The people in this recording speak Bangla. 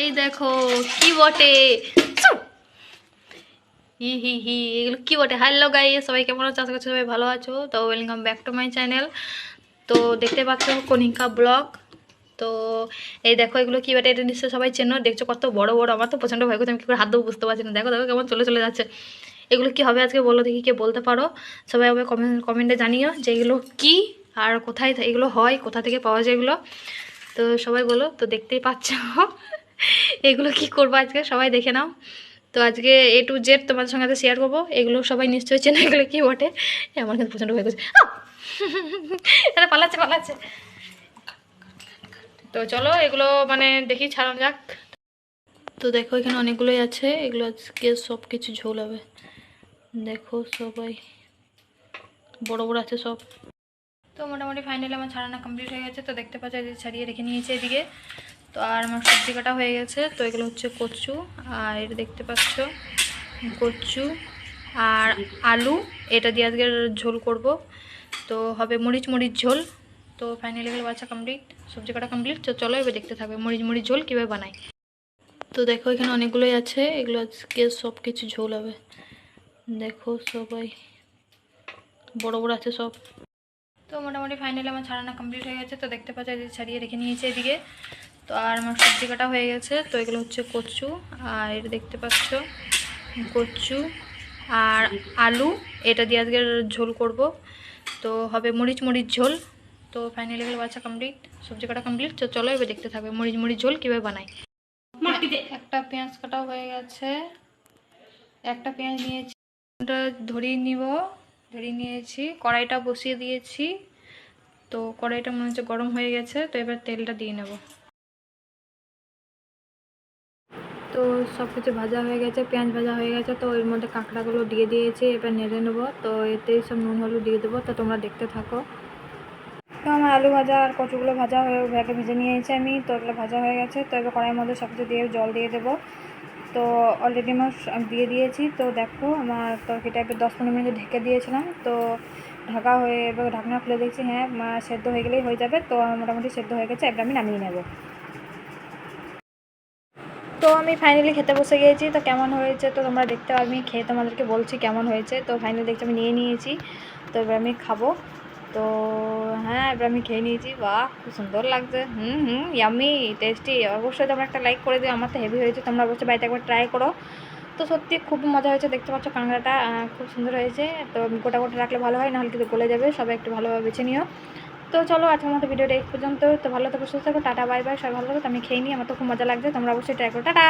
এই দেখো, কি বটে? হি হি হি, এগুলো কি বটে? হ্যালো গাই সবাই কেমন আছো? আশা করছি সবাই ভালো আছো। তো welcome back to my channel তো দেখতে পাচ্ছ কনিকা ব্লগ। তো এই দেখো, এগুলো কি বটে? এটা নিশ্চয়ই সবাই চেনো। দেখছ কত বড় বড়। আমার তো প্রচণ্ড ভয় করছে, আমি কি করে হাত দেবো বুঝতে পারছি না। দেখো দেখো কেমন চলে চলে যাচ্ছে। এগুলো কি হবে আজকে বলো দেখি, কে বলতে পারো? সবাই হবে কমেন্ট কমেন্টে জানিও যে এগুলো কি আর কোথায় এগুলো হয়, কোথা থেকে পাওয়া যায় এগুলো। তো সবাই বলো, তো দেখতেই পাচ্ছ। এগুলো কি করব আজকে? সবাই দেখে নাও। তো আজকে এ টু জেড তোমাদের সঙ্গে শেয়ার করব। এগুলো সবাই নিশ্চয়ই চেনে, এগুলো কি বটে? আমার কিন্তু প্রচণ্ড হয়ে গেছে এটা পালাচ্ছে পালাচ্ছে। তো চলো, এগুলো মানে দেখি, ছাড়ানো যাক। তো দেখো, এখানে অনেকগুলোই আছে। এগুলো আজকে সব কিছু ঝোল হবে। দেখো সবাই। বড় বড় আছে সব। তো মোটামুটি ফাইনালি আমার ছাড়ানো কমপ্লিট হয়ে গেছে। তো দেখতে পাচ্ছি ছাড়িয়ে রেখে নিয়েছে এদিকে। তো আর আমার সবজি কাটা হয়ে গেছে, তো এগুলো হচ্ছে কচু, আর এটা দেখতে পাচ্ছ, কচু আর আলু, এটা দিয়ে আজকে ঝোল করব। তো হবে মরিচ মরিচ ঝোল, তো ফাইনালি এগুলো বাচ্চা কমপ্লিট সবজি কাটা কমপ্লিট তো চলো এবার দেখতে থাকবে মরিচ মরিচ ঝোল কীভাবে বানাই। তো দেখো এখানে অনেকগুলোই আছে, এগুলো আজকে সব কিছু ঝোল হবে। দেখো সবাই, বড় বড় আছে সব। তো মোটামুটি ফাইনালি আমার ছাড়ানো কমপ্লিট হয়ে গেছে, তো দেখতে পাচ্ছি ছাড়িয়ে রেখে নিয়েছে এদিকে। তো আর আমার সবজি কাটা হয়ে গেছে তো এগুলো হচ্ছে কচু আর এটা দেখতে পাচ্ছ কচু আর আলু এটা দিয়ে আজকে ঝোল করব। তো হবে মরিচ মরিচ ঝোল তো ফাইনালি এগুলো বাচ্চা কমপ্লিট সবজি কাটা কমপ্লিট তো চলো এবার দেখতে থাকবে মরিচ মরিচ ঝোল কীভাবে বানাই। একটা পেঁয়াজ কাটা হয়ে গেছে একটা পেঁয়াজ নিয়েছি ওটা ধরিয়ে নিব ধরিয়ে নিয়েছি কড়াইটা বসিয়ে দিয়েছি তো কড়াইটা মনে হচ্ছে গরম হয়ে গেছে তো এবার তেলটা দিয়ে নেব। তো সব কিছু ভাজা হয়ে গেছে, পেঁয়াজ ভাজা হয়ে গেছে, তো এর মধ্যে কাঁকড়াগুলো দিয়ে দিয়েছি, এবার নেড়ে নেব। তো এতেই সব নুন, হলুদ দিয়ে দেবো, তো তোমরা দেখতে থাকো। তো আমার আলু ভাজা আর কচুগুলো ভাজা হয়ে ভেজে ভেজে নিয়েছি আমি, তো এগুলো ভাজা হয়ে গেছে। তো এবার কড়াইয়ের মধ্যে সব কিছু দিয়ে জল দিয়ে দেবো। তো অলরেডি আমার আমি দিয়ে দিয়েছি, তো দেখো আমার তরকারিটা একটু দশ পনেরো মিনিট ঢেকে দিয়েছিলাম। তো ঢাকা হয়ে, এবার ঢাকনা খুলে দেখছি হ্যাঁ সেদ্ধ হয়ে গেলেই হয়ে যাবে। তো মোটামুটি সেদ্ধ হয়ে গেছে, এবার আমি নামিয়ে নেব। তো আমি ফাইনালি খেতে বসে গিয়েছি। তো কেমন হয়েছে তো তোমরা দেখতে পাবে আমি খেয়ে তোমাদেরকে বলছি কেমন হয়েছে। তো ফাইনালি দেখছি আমি নিয়ে নিয়েছি। তো এবার আমি খাব। তো হ্যাঁ এবার আমি খেয়ে নিয়েছি। বাহ, খুব সুন্দর লাগছে। হুম হুম ইয়ামি টেস্টি অবশ্যই তোমরা একটা লাইক করে দিও, আমার তো হেভি হয়েছে, তোমরা অবশ্যই বাড়িতে একবার ট্রাই করো। তো সত্যি খুব মজা হয়েছে, দেখতে পাচ্ছ কাঁকড়াটা খুব সুন্দর হয়েছে। তো গোটা গোটা রাখলে ভালো হয়, নাহলে কিন্তু গলে যাবে। সবাই একটু ভালোভাবে বেছে নিও। তো চলো আজকের মতো ভিডিওটা এই পর্যন্ত। তো ভালো থাকো, সুস্থ থাকো, টাটা, বাই বাই, সবাই ভালো থাকো। আমি খেয়ে নিই, আমার তো খুব মজা লাগছে, তোমরা অবশ্যই ট্রাই করো। টাটা!